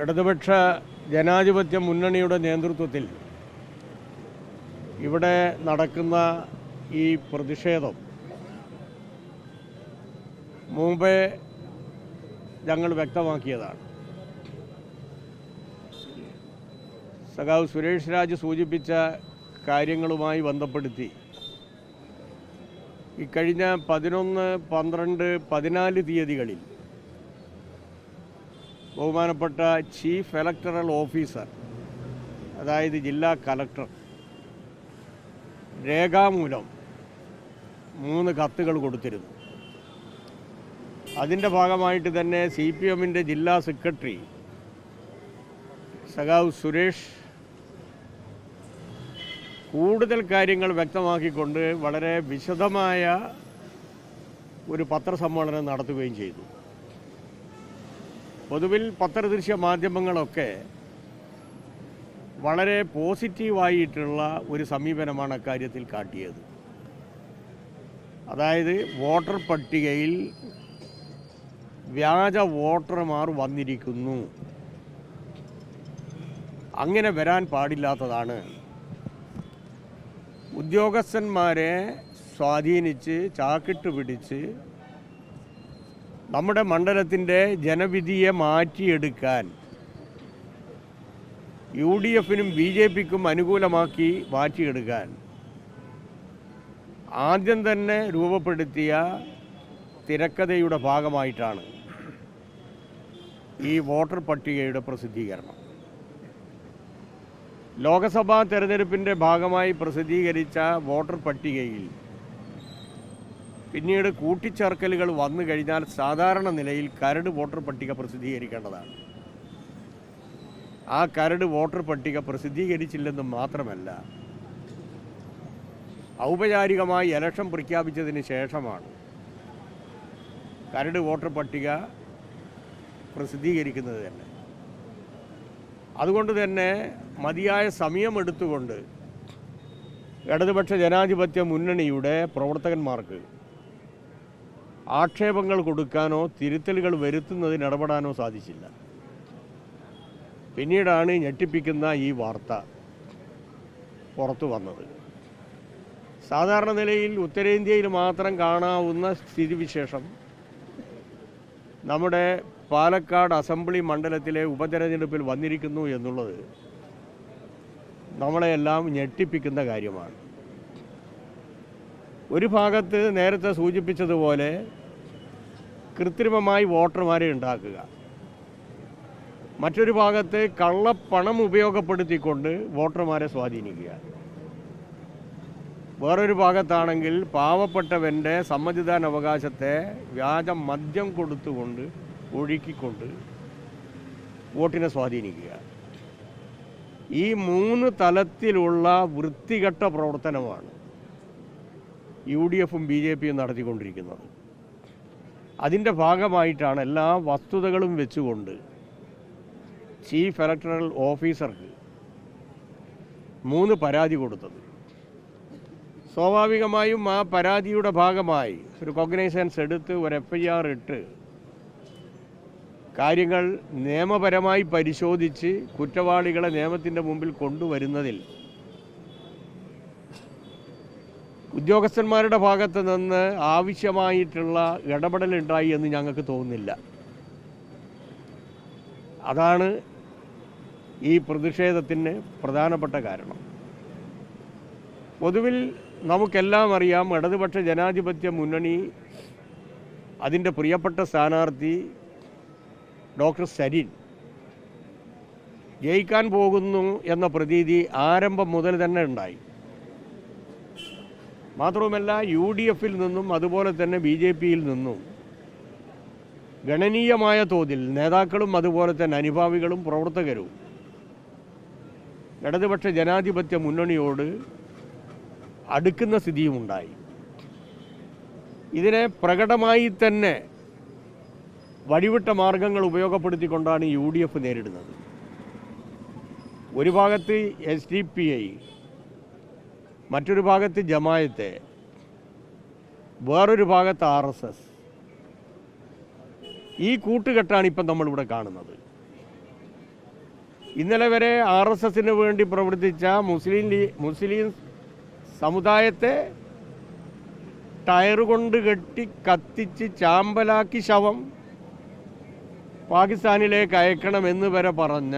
ഇടതുപക്ഷ ജനാധിപത്യ മുന്നണിയുടെ നേതൃത്വത്തിൽ ഇവിടെ നടക്കുന്ന ഈ പ്രതിഷേധം മുമ്പേ ഞങ്ങൾ വ്യക്തമാക്കിയതാണ്. സഖാവ് സുരേഷ് രാജ് സൂചിപ്പിച്ച കാര്യങ്ങളുമായി ബന്ധപ്പെടുത്തി ഇക്കഴിഞ്ഞ പതിനൊന്ന് പന്ത്രണ്ട് പതിനാല് തീയതികളിൽ ബഹുമാനപ്പെട്ട ചീഫ് ഇലക്ടറൽ ഓഫീസർ അതായത് ജില്ലാ കലക്ടർ രേഖാമൂലം മൂന്ന് കത്തുകൾ കൊടുത്തിരുന്നു. അതിന്റെ ഭാഗമായിട്ട് തന്നെ സി പി എമ്മിന്റെ ജില്ലാ സെക്രട്ടറി സഖാവ് സുരേഷ് കൂടുതൽ കാര്യങ്ങൾ വ്യക്തമാക്കിക്കൊണ്ട് വളരെ വിശദമായ ഒരു പത്രസമ്മേളനം നടത്തുകയും ചെയ്തു. പൊതുവിൽ പത്രദൃശ്യ മാധ്യമങ്ങളൊക്കെ വളരെ പോസിറ്റീവായിട്ടുള്ള ഒരു സമീപനമാണ് അക്കാര്യത്തിൽ കാട്ടിയത്. അതായത് വോട്ടർ പട്ടികയിൽ വ്യാജ വോട്ടർമാർ വന്നിരിക്കുന്നു. അങ്ങനെ വരാൻ പാടില്ലാത്തതാണ്. ഉദ്യോഗസ്ഥന്മാരെ സ്വാധീനിച്ച് ചാക്കിട്ട് പിടിച്ച് നമ്മുടെ മണ്ഡലത്തിന്റെ ജനവിധിയെ മാറ്റിയെടുക്കാൻ യു ഡി എഫിനും ബി ജെ പിക്കും അനുകൂലമാക്കി മാറ്റിയെടുക്കാൻ ആദ്യം തന്നെ രൂപപ്പെടുത്തിയ തിരക്കഥയുടെ ഭാഗമായിട്ടാണ് ഈ വോട്ടർ പട്ടികയുടെ പ്രസിദ്ധീകരണം. ലോക്സഭാ തെരഞ്ഞെടുപ്പിന്റെ ഭാഗമായി പ്രസിദ്ധീകരിച്ച വോട്ടർ പട്ടികയിൽ പിന്നീട് കൂട്ടിച്ചേർക്കലുകൾ വന്നു കഴിഞ്ഞാൽ സാധാരണ നിലയിൽ കരട് വോട്ടർ പട്ടിക പ്രസിദ്ധീകരിക്കേണ്ടതാണ്. ആ കരട് വോട്ടർ പട്ടിക പ്രസിദ്ധീകരിച്ചില്ലെന്ന് മാത്രമല്ല ഔപചാരികമായി ഇലക്ഷൻ പ്രഖ്യാപിച്ചതിന് ശേഷമാണ് കരട് വോട്ടർ പട്ടിക പ്രസിദ്ധീകരിക്കുന്നത് തന്നെ. അതുകൊണ്ട് തന്നെ മതിയായ സമയമെടുത്തുകൊണ്ട് ഇടതുപക്ഷ ജനാധിപത്യ മുന്നണിയുടെ പ്രവർത്തകന്മാർക്ക് ആക്ഷേപങ്ങൾ കൊടുക്കാനോ തിരുത്തലുകൾ വരുത്തുന്നതിന് ഇടപെടാനോ സാധിച്ചില്ല. പിന്നീടാണ് ഞെട്ടിപ്പിക്കുന്ന ഈ വാർത്ത പുറത്തു വന്നത്. സാധാരണ നിലയിൽ ഉത്തരേന്ത്യയിൽ മാത്രം കാണാവുന്ന സ്ഥിതിവിശേഷം നമ്മുടെ പാലക്കാട് അസംബ്ലി മണ്ഡലത്തിലെ ഉപതെരഞ്ഞെടുപ്പിൽ വന്നിരിക്കുന്നു എന്നുള്ളത് നമ്മളെയെല്ലാം ഞെട്ടിപ്പിക്കുന്ന കാര്യമാണ്. ഒരു ഭാഗത്ത് നേരത്തെ സൂചിപ്പിച്ചതുപോലെ കൃത്രിമമായി വോട്ടർമാരെ ഉണ്ടാക്കുക. മറ്റൊരു ഭാഗത്ത് കള്ളപ്പണം ഉപയോഗപ്പെടുത്തിക്കൊണ്ട് വോട്ടർമാരെ സ്വാധീനിക്കുക. വേറൊരു ഭാഗത്താണെങ്കിൽ പാവപ്പെട്ടവന്റെ സമ്മതിദാനാവകാശത്തെ വ്യാജ മദ്യം കൊടുത്തുകൊണ്ട് ഒഴുക്കിക്കൊണ്ട് വോട്ടിനെ സ്വാധീനിക്കുക. ഈ മൂന്ന് തലത്തിലുള്ള വൃത്തികെട്ട പ്രവർത്തനമാണ് യു ഡി എഫും ബി ജെ പിയും നടത്തിക്കൊണ്ടിരിക്കുന്നത്. അതിന്റെ ഭാഗമായിട്ടാണ് എല്ലാ വസ്തുതകളും വെച്ചുകൊണ്ട് ചീഫ് ഇലക്ടറൽ ഓഫീസർക്ക് മൂന്ന് പരാതി കൊടുത്തത്. സ്വാഭാവികമായും ആ പരാതിയുടെ ഭാഗമായി ഒരു കോഗ്നൈസൻസ് എടുത്ത് ഒരു എഫ് ഐ ആർ ഇട്ട് കാര്യങ്ങൾ നിയമപരമായി പരിശോധിച്ച് കുറ്റവാളികളെ നിയമത്തിന്റെ മുമ്പിൽ കൊണ്ടുവരുന്നതിൽ ഉദ്യോഗസ്ഥന്മാരുടെ ഭാഗത്ത് നിന്ന് ആവശ്യമായിട്ടുള്ള ഇടപെടലുണ്ടായി എന്ന് ഞങ്ങൾക്ക് തോന്നുന്നില്ല. അതാണ് ഈ പ്രതിഷേധത്തിന് പ്രധാനപ്പെട്ട കാരണം. പൊതുവിൽ നമുക്കെല്ലാം അറിയാം ഇടതുപക്ഷ ജനാധിപത്യ മുന്നണി അതിന്റെ പ്രിയപ്പെട്ട സ്ഥാനാർത്ഥി ഡോക്ടർ സരിൻ ജയിക്കാൻ പോകുന്നു എന്ന പ്രതീതി ആരംഭം മുതൽ തന്നെ ഉണ്ടായി. മാത്രവുമല്ല യു ഡി എഫിൽ നിന്നും അതുപോലെ തന്നെ ബി ജെ പിയിൽ നിന്നും ഗണനീയമായ തോതിൽ നേതാക്കളും അതുപോലെ തന്നെ അനുഭാവികളും പ്രവർത്തകരും ഇടതുപക്ഷ ജനാധിപത്യ മുന്നണിയോട് അടുക്കുന്ന സ്ഥിതിയുമുണ്ടായി. ഇതിനെ പ്രകടമായി തന്നെ വഴിവിട്ട മാർഗങ്ങൾ ഉപയോഗപ്പെടുത്തിക്കൊണ്ടാണ് യു ഡി എഫ് നേരിടുന്നത്. ഒരു ഭാഗത്ത് എസ് ഡി പി ഐ മറ്റൊരു ഭാഗത്ത് ജമായത്തെ വേറൊരു ഭാഗത്ത് ആർ എസ് എസ്. ഈ കൂട്ടുകെട്ടാണ് ഇപ്പം നമ്മളിവിടെ കാണുന്നത്. ഇന്നലെ വരെ ആർ എസ് എസിന് വേണ്ടി പ്രവർത്തിച്ച മുസ്ലിം മുസ്ലിം സമുദായത്തെ ടയറുകൊണ്ട് കൊണ്ട് കെട്ടി കത്തിച്ച് ചാമ്പലാക്കി ശവം പാകിസ്ഥാനിലേക്ക് അയക്കണമെന്ന് വരെ പറഞ്ഞ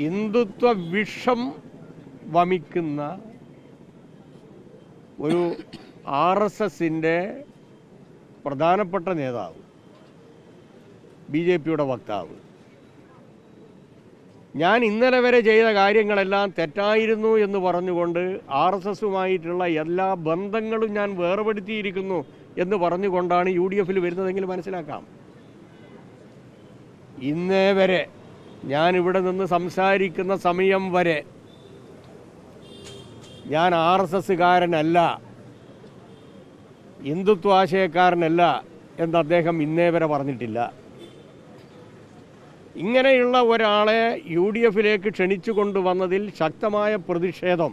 ഹിന്ദുത്വ വിഷം വമിക്കുന്ന ഒരു ആർ എസ് എസിന്റെ പ്രധാനപ്പെട്ട നേതാവ് ബി ജെ പിയുടെ വക്താവ്. ഞാൻ ഇന്നലെ വരെ ചെയ്ത കാര്യങ്ങളെല്ലാം തെറ്റായിരുന്നു എന്ന് പറഞ്ഞുകൊണ്ട് ആർ എസ് എസുമായിട്ടുള്ള എല്ലാ ബന്ധങ്ങളും ഞാൻ വേർപെടുത്തിയിരിക്കുന്നു എന്ന് പറഞ്ഞുകൊണ്ടാണ് യു ഡി എഫിൽ വരുന്നതെങ്കിൽ മനസ്സിലാക്കാം. ഇന്നേ വരെ ഞാൻ ഇവിടെ നിന്ന് സംസാരിക്കുന്ന സമയം വരെ ഞാൻ ആർ എസ് എസ്സുകാരനല്ല ഹിന്ദുത്വാശയക്കാരനല്ല എന്ന് അദ്ദേഹം ഇന്നേ വരെ പറഞ്ഞിട്ടില്ല. ഇങ്ങനെയുള്ള ഒരാളെ യു ഡി എഫിലേക്ക് ക്ഷണിച്ചു കൊണ്ടുവന്നതിൽ ശക്തമായ പ്രതിഷേധം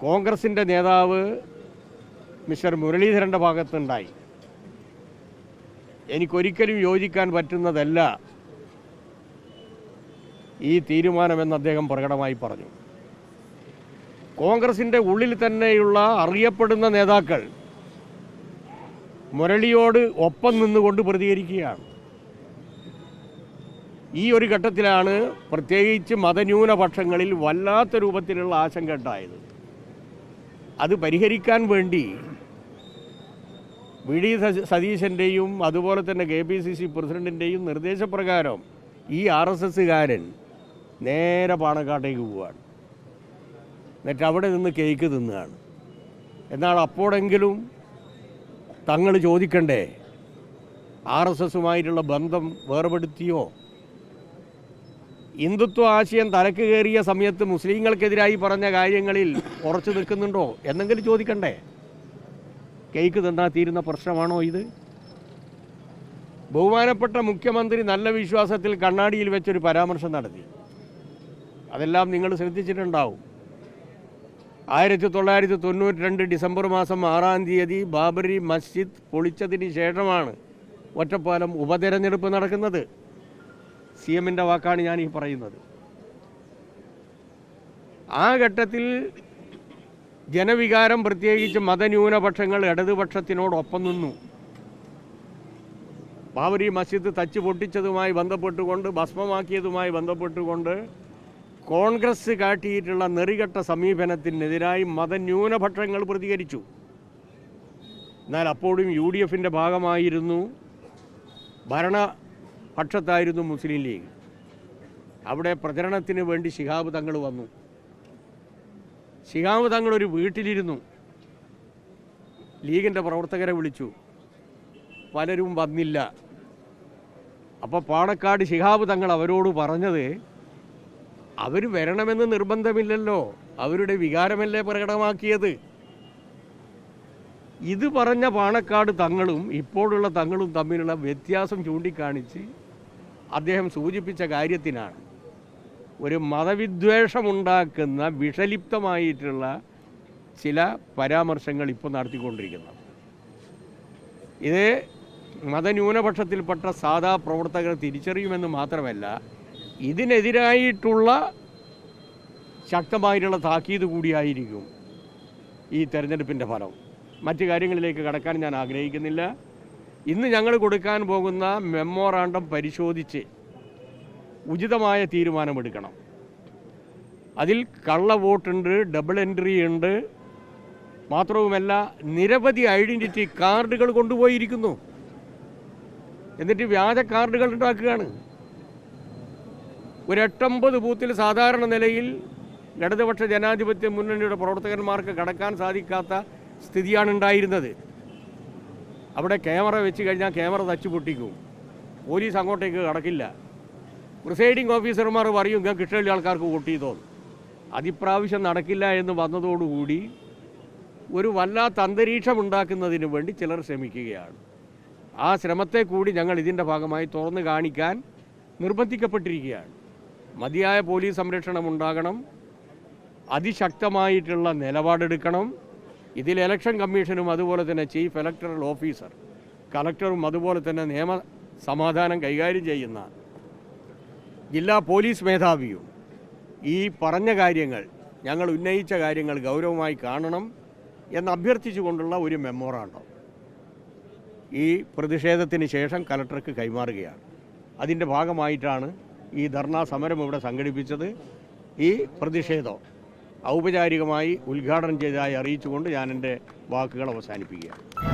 കോൺഗ്രസിന്റെ നേതാവ് മിസ്റ്റർ മുരളീധരന്റെ ഭാഗത്തുണ്ടായി. എനിക്കൊരിക്കലും യോജിക്കാൻ പറ്റുന്നതല്ല ഈ തീരുമാനമെന്ന് അദ്ദേഹം പ്രകടമായി പറഞ്ഞു. കോൺഗ്രസിന്റെ ഉള്ളിൽ തന്നെയുള്ള അറിയപ്പെടുന്ന നേതാക്കൾ മുരളിയോട് ഒപ്പം നിന്നുകൊണ്ട് പ്രതികരിക്കുകയാണ്. ഈ ഒരു ഘട്ടത്തിലാണ് പ്രത്യേകിച്ച് മതന്യൂനപക്ഷങ്ങളിൽ വല്ലാത്ത രൂപത്തിലുള്ള ആശങ്ക ഉണ്ടായത്. അത് പരിഹരിക്കാൻ വേണ്ടി വി. ഡി. സതീശന്റെയും അതുപോലെ തന്നെ കെ. പി. സി. സി. പ്രസിഡന്റിന്റെയും നിർദ്ദേശപ്രകാരം ഈ ആർ. എസ്. എസ്സുകാരൻ നേരെ പാണക്കാട്ടേക്ക് പോവുകയാണ് എന്നിട്ട് അവിടെ നിന്ന് കേക്ക് തിന്നുകയാണ് എന്നാൽ അപ്പോഴെങ്കിലും തങ്ങൾ ചോദിക്കണ്ടേ ആർ എസ് എസുമായിട്ടുള്ള ബന്ധം വേർപെടുത്തിയോ? ഹിന്ദുത്വ ആശയം തലക്ക് കയറിയ സമയത്ത് മുസ്ലിങ്ങൾക്കെതിരായി പറഞ്ഞ കാര്യങ്ങളിൽ ഉറച്ചു നിൽക്കുന്നുണ്ടോ എന്നെങ്കിലും ചോദിക്കണ്ടേ? കേക്ക് തിന്നാ തീരുന്ന പ്രശ്നമാണോ ഇത്? ബഹുമാനപ്പെട്ട മുഖ്യമന്ത്രി നല്ല വിശ്വാസത്തിൽ കണ്ണാടിയിൽ വെച്ചൊരു പരാമർശം നടത്തി. അതെല്ലാം നിങ്ങൾ ശ്രദ്ധിച്ചിട്ടുണ്ടാവും. ആയിരത്തി തൊള്ളായിരത്തി തൊണ്ണൂറ്റി രണ്ട് ഡിസംബർ മാസം ആറാം തീയതി ബാബരി മസ്ജിദ് പൊളിച്ചതിന് ശേഷമാണ് ഒറ്റപ്പാലം ഉപതെരഞ്ഞെടുപ്പ് നടക്കുന്നത്. സി എമ്മിന്റെ വാക്കാണ് ഞാൻ ഈ പറയുന്നത്. ആ ഘട്ടത്തിൽ ജനവികാരം പ്രത്യേകിച്ച് മതന്യൂനപക്ഷങ്ങൾ ഇടതുപക്ഷത്തിനോടൊപ്പം നിന്നു. ബാബരി മസ്ജിദ് തച്ച് പൊട്ടിച്ചതുമായി ബന്ധപ്പെട്ടുകൊണ്ട് ഭസ്മമാക്കിയതുമായി ബന്ധപ്പെട്ടുകൊണ്ട് കോൺഗ്രസ് കാട്ടിയിട്ടുള്ള നെറികെട്ട സമീപനത്തിനെതിരായി മതന്യൂനപക്ഷങ്ങൾ പ്രതികരിച്ചു. എന്നാൽ അപ്പോഴും യു ഡി എഫിന്റെ ഭാഗമായിരുന്നു. ഭരണപക്ഷത്തായിരുന്നു മുസ്ലിം ലീഗ്. അവിടെ പ്രചരണത്തിന് വേണ്ടി ശിഹാബ് തങ്ങൾ വന്നു. ശിഹാബ് തങ്ങൾ ഒരു വീട്ടിലിരുന്നു. ലീഗിന്റെ പ്രവർത്തകരെ വിളിച്ചു. പലരും വന്നില്ല. അപ്പോൾ പാണക്കാട് ശിഹാബ് തങ്ങൾ അവരോട് പറഞ്ഞത് അവർ വരണമെന്ന് നിർബന്ധമില്ലല്ലോ. അവരുടെ വികാരമല്ലേ പ്രകടമാക്കിയത്? ഇത് പറഞ്ഞ പാണക്കാട് തങ്ങളും ഇപ്പോഴുള്ള തങ്ങളും തമ്മിലുള്ള വ്യത്യാസം ചൂണ്ടിക്കാണിച്ച് അദ്ദേഹം സൂചിപ്പിച്ച കാര്യത്തിനാണ്. ഒരു മതവിദ്വേഷമുണ്ടാക്കുന്ന വിഷലിപ്തമായിട്ടുള്ള ചില പരാമർശങ്ങൾ ഇപ്പോൾ നടത്തിക്കൊണ്ടിരിക്കുന്നത്. ഇത് മതന്യൂനപക്ഷത്തിൽപ്പെട്ട സാധാ പ്രവർത്തകർ തിരിച്ചറിയുമെന്ന് മാത്രമല്ല ഇതിനെതിരായിട്ടുള്ള ശക്തമായിട്ടുള്ള താക്കീത് കൂടിയായിരിക്കും ഈ തെരഞ്ഞെടുപ്പിന്റെ ഫലം. മറ്റു കാര്യങ്ങളിലേക്ക് കടക്കാൻ ഞാൻ ആഗ്രഹിക്കുന്നില്ല. ഇന്ന് ഞങ്ങൾ കൊടുക്കാൻ പോകുന്ന മെമ്മോറാണ്ടം പരിശോധിച്ച് ഉചിതമായ തീരുമാനമെടുക്കണം. അതിൽ കള്ള വോട്ടുണ്ട് ഡബിൾ എൻട്രി ഉണ്ട്. മാത്രവുമല്ല നിരവധി ഐഡന്റിറ്റി കാർഡുകൾ കൊണ്ടുപോയിരിക്കുന്നു. എന്നിട്ട് വ്യാജ കാർഡുകൾ ഉണ്ടാക്കുകയാണ്. ഒരു ബൂത്തിൽ സാധാരണ നിലയിൽ ഇടതുപക്ഷ ജനാധിപത്യ മുന്നണിയുടെ പ്രവർത്തകന്മാർക്ക് കടക്കാൻ സാധിക്കാത്ത സ്ഥിതിയാണ് ഉണ്ടായിരുന്നത്. അവിടെ ക്യാമറ വെച്ച് കഴിഞ്ഞാൽ ക്യാമറ തച്ചു പൊട്ടിക്കും. പോലീസ് അങ്ങോട്ടേക്ക് കടക്കില്ല. പ്രിസൈഡിംഗ് ഓഫീസർമാർ പറയും ഞാൻ കിട്ടലി ആൾക്കാർക്ക് വോട്ട് ചെയ്തോന്ന് അതിപ്രാവശ്യം നടക്കില്ല എന്ന് വന്നതോടുകൂടി ഒരു വല്ലാത്ത അന്തരീക്ഷം ഉണ്ടാക്കുന്നതിന് വേണ്ടി ചിലർ ശ്രമിക്കുകയാണ്. ആ ശ്രമത്തെ കൂടി ഞങ്ങൾ ഇതിന്റെ ഭാഗമായി തുറന്നു കാണിക്കാൻ നിർബന്ധിക്കപ്പെട്ടിരിക്കുകയാണ്. മതിയായ പോലീസ് സംരക്ഷണം ഉണ്ടാകണം. അതിശക്തമായിട്ടുള്ള നിലപാടെടുക്കണം. ഇതിൽ ഇലക്ഷൻ കമ്മീഷനും അതുപോലെ തന്നെ ചീഫ് ഇലക്ടറൽ ഓഫീസർ കളക്ടറും അതുപോലെ തന്നെ നിയമ സമാധാനം കൈകാര്യം ചെയ്യുന്ന ജില്ലാ പോലീസ് മേധാവിയും ഈ പറഞ്ഞ കാര്യങ്ങൾ ഞങ്ങൾ ഉന്നയിച്ച കാര്യങ്ങൾ ഗൗരവമായി കാണണം എന്ന് അഭ്യർത്ഥിച്ചുകൊണ്ടുള്ള ഒരു മെമ്മോറാണ്ടോ ഈ പ്രതിഷേധത്തിന് ശേഷം കലക്ടർക്ക് കൈമാറുകയാണ്. അതിന്റെ ഭാഗമായിട്ടാണ് ഈ ധർണാ സമരം ഇവിടെ സംഘടിപ്പിച്ചത് ഈ പ്രതിഷേധം ഔപചാരികമായി ഉദ്ഘാടനം ചെയ്തതായി അറിയിച്ചുകൊണ്ട് ഞാൻ എന്റെ വാക്കുകൾ അവസാനിപ്പിക്കുകയാണ്.